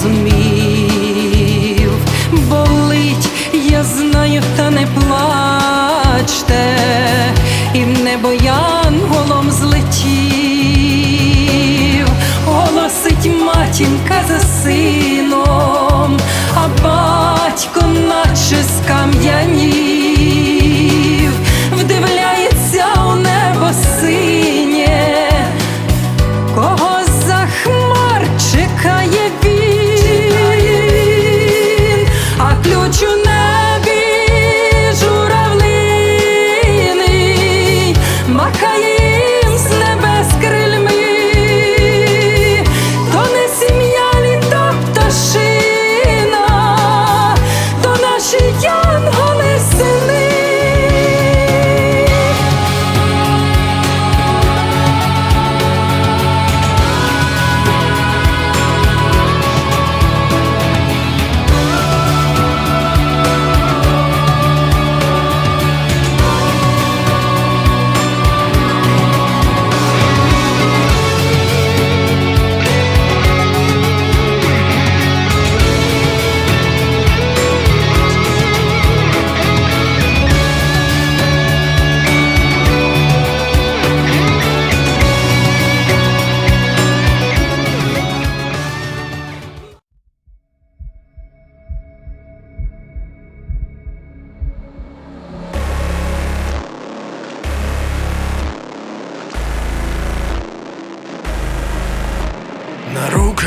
просто не зумів. Болить, я знаю, та не плачте, і в небо янголом злетів, голосить матінка за сином, а батько наче скам'янів,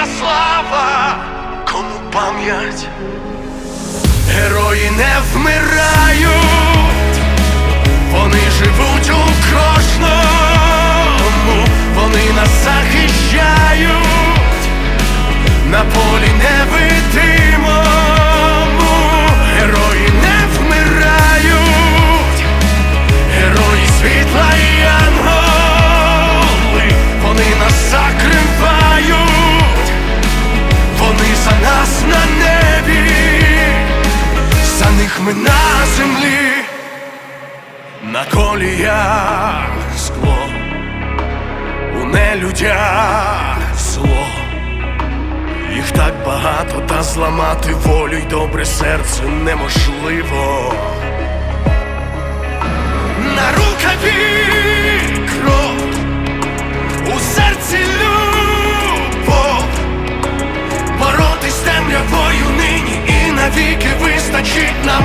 Вічна слава, кому пам'ять, герої не вмирають, вони живуть у кожному, вони нас захищають у зло. Їх так багато, та зламати волю й добре серце неможливо. На рукаві кров, у серці любов, боротись темрявою нині і навіки вистачить нам.